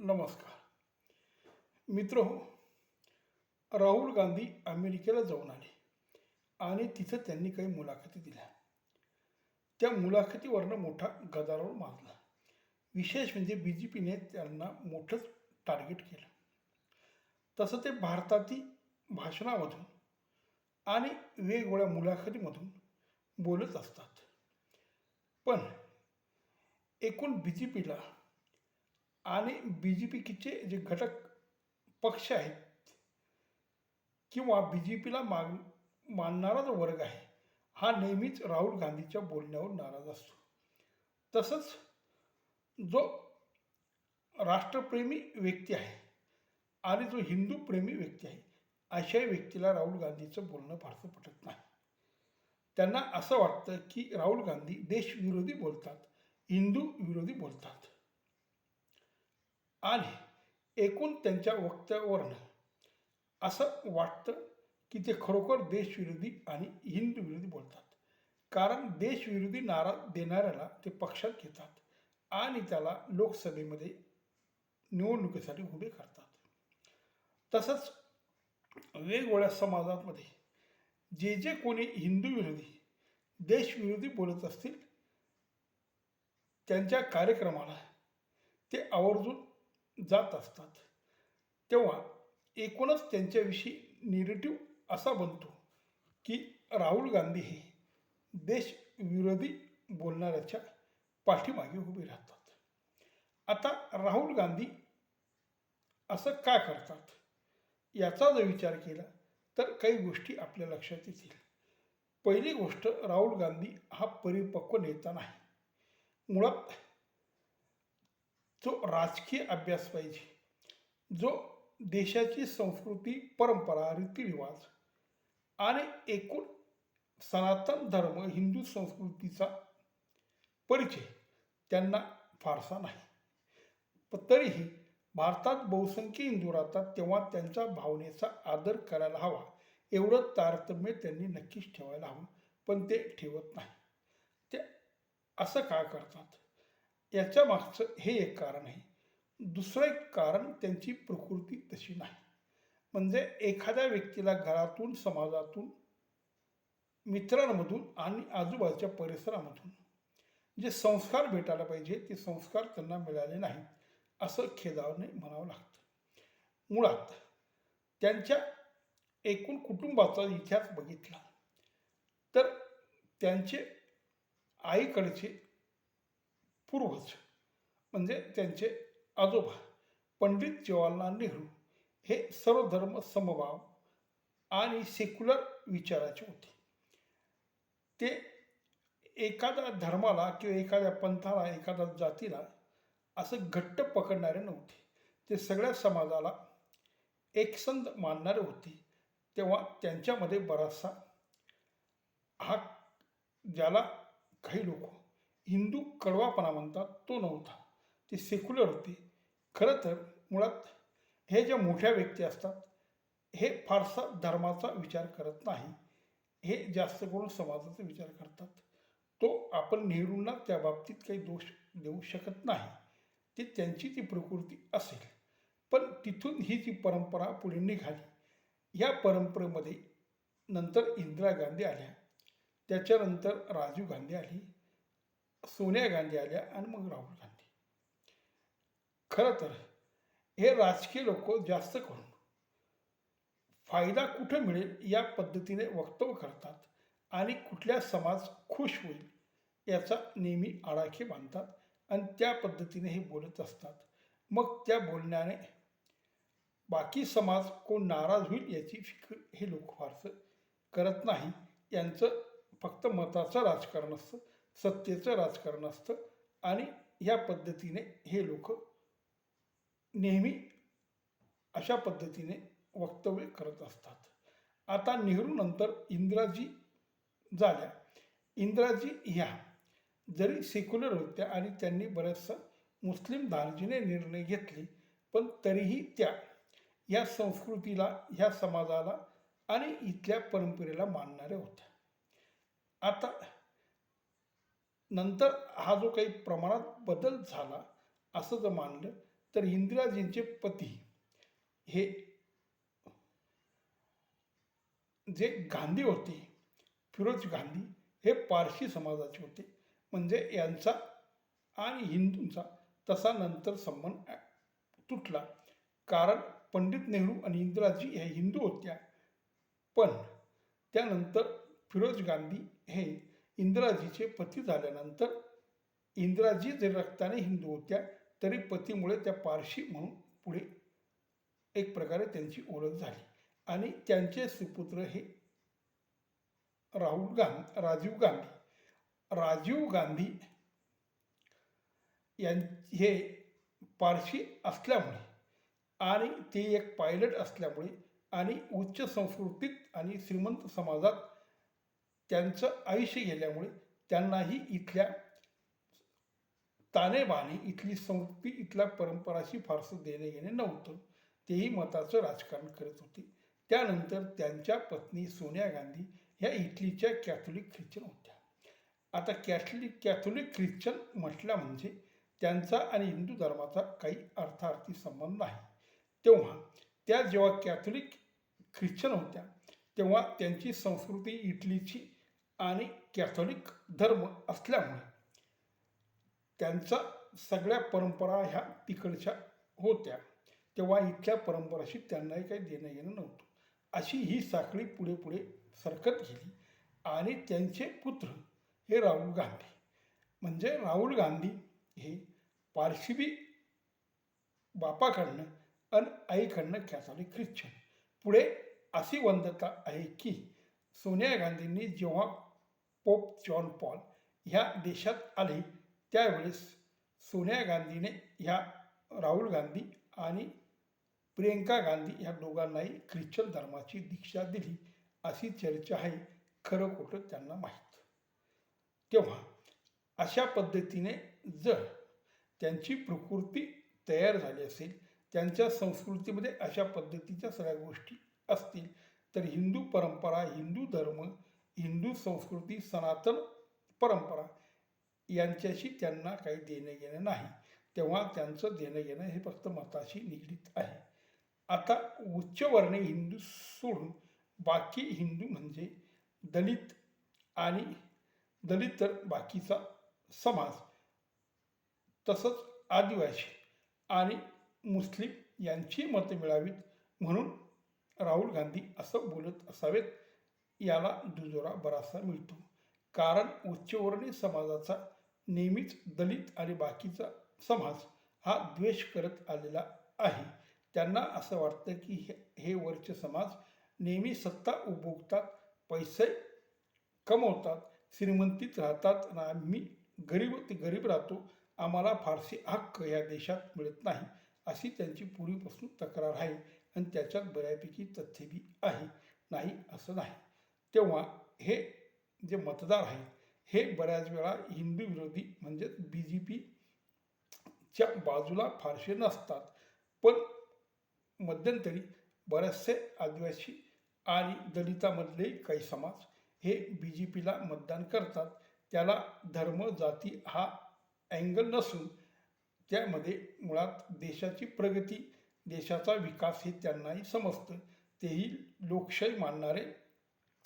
नमस्कार. मित्र हो राहुल गांधी अमेरिकेला जाऊन आले आणि तिथं त्यांनी काही मुलाखती दिल्या. त्या मुलाखतीवरनं मोठा गदारोळ माजला. विशेष म्हणजे बी जे पीने त्यांना मोठंच टार्गेट केलं. तसं ते भारतातील भाषणामधून आणि वेगवेगळ्या मुलाखतीमधून बोलत असतात. पण एकूण बी जे पीला आणि बी जे पीचे जे घटक पक्ष आहेत किंवा बी जे पीला माग मानणारा जो वर्ग आहे हा नेहमीच राहुल गांधीच्या बोलण्यावर नाराज असतो. तसंच जो राष्ट्रप्रेमी व्यक्ती आहे आणि जो हिंदू प्रेमी व्यक्ती आहे अशाही व्यक्तीला राहुल गांधीचं बोलणं फारसं पटत नाही. त्यांना असं वाटतं की राहुल गांधी देशविरोधी बोलतात हिंदू विरोधी बोलतात. आणि एकूण त्यांच्या वक्तव्यावरनं असं वाटतं की ते खरोखर देशविरोधी आणि हिंदू विरोधी बोलतात. कारण देशविरोधी नारा देणाऱ्याला ते पक्षात घेतात आणि त्याला लोकसभेमध्ये निवडणुकीसाठी उभे करतात. तसंच वेगवेगळ्या समाजामध्ये जे जे कोणी हिंदू विरोधी देशविरोधी बोलत असतील त्यांच्या कार्यक्रमाला ते आवर्जून जात असतात. तेव्हा एकूणच त्यांच्याविषयी निरेटिव्ह असा बनतो की राहुल गांधी हे देशविरोधी बोलणाऱ्याच्या पाठीमागे उभे राहतात. आता राहुल गांधी असं का करतात? याचा जर विचार केला तर काही गोष्टी आपल्या लक्षात येतील. पहिली गोष्ट राहुल गांधी हा परिपक्व नेता नाही. मुळात जो राजकीय अभ्यास पाहिजे जो देशाची संस्कृती परंपरा रीतिरिवाज आणि एकूण सनातन धर्म हिंदू संस्कृतीचा परिचय त्यांना फारसा नाही. तरीही भारतात बहुसंख्य हिंदू राहतात तेव्हा त्यांच्या भावनेचा आदर करायला हवा एवढं तारतम्य त्यांनी नक्कीच ठेवायला हवं पण ते ठेवत नाही. ते असं का करतात? याच्या मागचं हे एक कारण आहे. दुसरं एक कारण त्यांची प्रकृती तशी नाही. म्हणजे एखाद्या व्यक्तीला घरातून समाजातून मित्रांमधून आणि आजूबाजूच्या परिसरामधून जे संस्कार भेटायला पाहिजे ते संस्कार त्यांना मिळाले नाहीत असं खेदावणे म्हणावं लागतं. मुळात त्यांच्या एकूण कुटुंबाचा इतिहास बघितला तर त्यांचे आईकडचे पूर्वज म्हणजे त्यांचे आजोबा पंडित जवाहरलाल नेहरू हे सर्व धर्म समभाव आणि सेक्युलर विचाराचे होते. ते एखाद्या धर्माला किंवा एखाद्या पंथाला एखाद्या जातीला असं घट्ट पकडणारे नव्हते. ते सगळ्या समाजाला एकसंध मानणारे होते. तेव्हा त्यांच्यामध्ये बराचसा हा ज्याला काही लोक हिंदू कडवापणा म्हणतात तो नव्हता. ते सेक्युलर होते. खरं तर मुळात हे ज्या मोठ्या व्यक्ती असतात हे फारसा धर्माचा विचार करत नाही. हे जास्त करून समाजाचा विचार करतात. तो आपण नेहरूंना त्या बाबतीत काही दोष देऊ शकत नाही. ते त्यांची ती प्रकृती असेल. पण तिथून ही जी परंपरा पुढे निघाली या परंपरेमध्ये नंतर इंदिरा गांधी आल्या. त्याच्यानंतर राजीव गांधी आली. सोनिया गांधी आल्या आणि मग राहुल गांधी. खरं तर हे राजकीय लोक जास्त करून फायदा कुठं मिळेल या पद्धतीने वक्तव्य करतात आणि कुठल्या समाज खुश होईल याचा नेहमी आडाखे बांधतात आणि त्या पद्धतीने हे बोलत असतात. मग त्या बोलण्याने बाकी समाज कोण नाराज होईल याची फिकर हे लोक फारसं करत नाही. यांचं फक्त मताचं राजकारण असतं. सत्तेचं राजकारण असतं. आणि ह्या पद्धतीने हे लोक नेहमी अशा पद्धतीने वक्तव्य करत असतात. आता नेहरूनंतर इंदिराजी झाल्या. इंदिराजी ह्या जरी सेक्युलर होत्या आणि त्यांनी बऱ्याचसा मुस्लिम धार्जीने निर्णय घेतले पण तरीही त्या या संस्कृतीला ह्या समाजाला आणि इथल्या परंपरेला मानणाऱ्या होत्या. आता नंतर हा जो काही प्रमाणात बदल झाला असं जर मानलं तर इंदिराजींचे पती हे जे गांधी होते फिरोज गांधी हे पारशी समाजाचे होते. म्हणजे यांचा आणि हिंदूंचा तसा नंतर संबंध तुटला. कारण पंडित नेहरू आणि इंदिराजी ह्या हिंदू होत्या. पण त्यानंतर फिरोज गांधी हे इंदिराजीचे पती झाल्यानंतर इंदिराजी जरी रक्ताने हिंदू होत्या तरी पतीमुळे त्या पारशी म्हणून पुढे एक प्रकारे त्यांची ओळख झाली. आणि त्यांचे सुपुत्र हे राहुल गांधी राजीव गांधी. राजीव गांधी यां हे पारशी असल्यामुळे आणि ते एक पायलट असल्यामुळे आणि उच्च संस्कृतीत आणि श्रीमंत समाजात त्यांचं आयुष्य गेल्यामुळे त्यांनाही इथल्या तानेबाने इथली संस्कृती इथल्या परंपराशी फारसं देणे घेणे नव्हतं. तेही मताचं राजकारण करत होते. त्यानंतर त्यांच्या पत्नी सोनिया गांधी ह्या इटलीच्या कॅथोलिक ख्रिश्चन होत्या. आता कॅथलिक कॅथोलिक ख्रिश्चन म्हटलं म्हणजे त्यांचा आणि हिंदू धर्माचा काही अर्थार्थी संबंध नाही. तेव्हा त्या जेव्हा कॅथोलिक ख्रिश्चन होत्या तेव्हा त्यांची संस्कृती इटलीची आणि कॅथोलिक धर्म असल्यामुळे त्यांचा सगळ्या परंपरा ह्या तिकडच्या होत्या. तेव्हा इथल्या परंपराशी त्यांनाही काही देणं येणं नव्हतं. अशी ही साखळी पुढे पुढे सरकत गेली आणि त्यांचे पुत्र हे राहुल गांधी. म्हणजे राहुल गांधी हे पारशिबी बापाकडनं आणि आईकडनं कॅथॉलिक ख्रिश्चन. पुढे अशी वंदता आहे की सोनिया गांधींनी जेव्हा पोप जॉन पॉल ह्या देशात आले. त्यावेळेस सोनिया गांधीने ह्या राहुल गांधी आणि प्रियंका गांधी ह्या दोघांनाही ख्रिश्चन धर्माची दीक्षा दिली अशी चर्चा आहे खरं खोटं त्यांना माहीत. तेव्हा अशा पद्धतीने जर त्यांची प्रकृती तयार झाली असेल त्यांच्या संस्कृतीमध्ये अशा पद्धतीच्या सगळ्या गोष्टी असतील तर हिंदू परंपरा हिंदू धर्म हिंदू संस्कृती सनातन परंपरा यांच्याशी त्यांना काही देणं घेणं नाही. तेव्हा त्यांचं देणं घेणं हे फक्त मताशी निगडीत आहे. आता उच्चवर्णे हिंदू सोडून बाकी हिंदू म्हणजे दलित आणि दलित तर बाकीचा समाज तसंच आदिवासी आणि मुस्लिम यांची मतं मिळावीत म्हणून राहुल गांधी असं बोलत असावेत. याला दुजोरा बराचसा मिळतो. कारण उच्चवर्णीय समाजाचा नेहमीच दलित आणि बाकीचा समाज हा द्वेष करत आलेला आहे. त्यांना असं वाटतं की हे हे वरचे समाज नेहमी सत्ता उपभोगतात पैसे कमवतात श्रीमंतीत राहतात आणि आम्ही गरीब ते गरीब राहतो आम्हाला फारसे हक्क या देशात मिळत नाही अशी त्यांची पूर्वीपासून तक्रार आहे आणि त्याच्यात बऱ्यापैकी तथ्यबी आहे. नाही असं नाही. तेव्हा हे जे मतदार आहेत हे बऱ्याच वेळा हिंदू विरोधी म्हणजेच बी जे पीच्या बाजूला फारसे नसतात. पण मध्यंतरी बरेचसे आदिवासी आणि दलितामधले काही समाज हे बी जे पीला मतदान करतात. त्याला धर्म जाती हा अँगल नसून त्यामध्ये मुळात देशाची प्रगती देशाचा विकास हे त्यांनाही समजतं. तेही लोकशाही मानणारे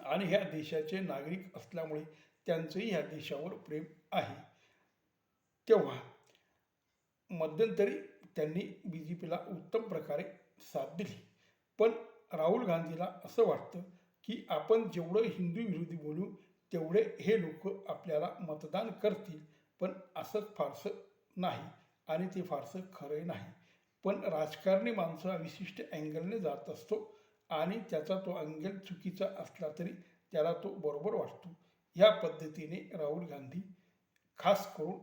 आणि ह्या देशाचे नागरिक असल्यामुळे त्यांचंही ह्या देशावर प्रेम आहे. तेव्हा मध्यंतरी त्यांनी बी जे पीला उत्तम प्रकारे साथ दिली. पण राहुल गांधीला असं वाटतं की आपण जेवढं हिंदू विरोधी बोलू तेवढे हे लोक आपल्याला मतदान करतील. पण असं फारसं नाही आणि ते फारसं खरंही नाही. पण राजकारणी माणसं विशिष्ट अँगलने जात असतो. आणि त्याचा तो अंगल चुकीचा असला तरी त्याला तो बरोबर वाटतो. या पद्धतीने राहुल गांधी खास करून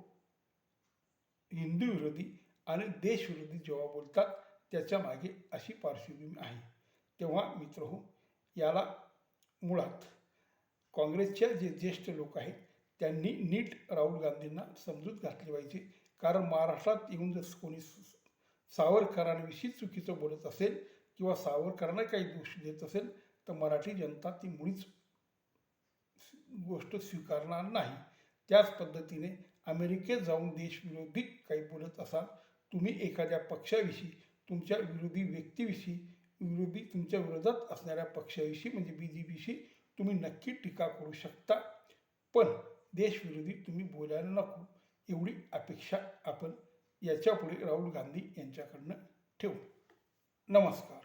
हिंदू विरोधी आणि देशविरोधी जेव्हा बोलतात त्याच्यामागे अशी पार्श्वभूमी आहे. तेव्हा मित्र हो याला मुळात काँग्रेसच्या जे ज्येष्ठ लोक आहेत त्यांनी नीट राहुल गांधींना समजूत घातली पाहिजे. कारण महाराष्ट्रात येऊन जर कोणी सावरकरांविषयी चुकीचं बोलत असेल किंवा सावरकरांना काही दोष देत असेल तर मराठी जनता ती मुळीच गोष्ट स्वीकारणार नाही. त्याच पद्धतीने अमेरिकेत जाऊन देशविरोधी काही बोलत असाल तुम्ही एखाद्या पक्षाविषयी तुमच्या विरोधी व्यक्तीविषयी विरोधी तुमच्या विरोधात असणाऱ्या पक्षाविषयी म्हणजे बी जे पीशी तुम्ही नक्की टीका करू शकता. पण देशविरोधी तुम्ही बोलायला नको. एवढी अपेक्षा आपण याच्यापुढे राहुल गांधी यांच्याकडनं ठेवू. नमस्कार.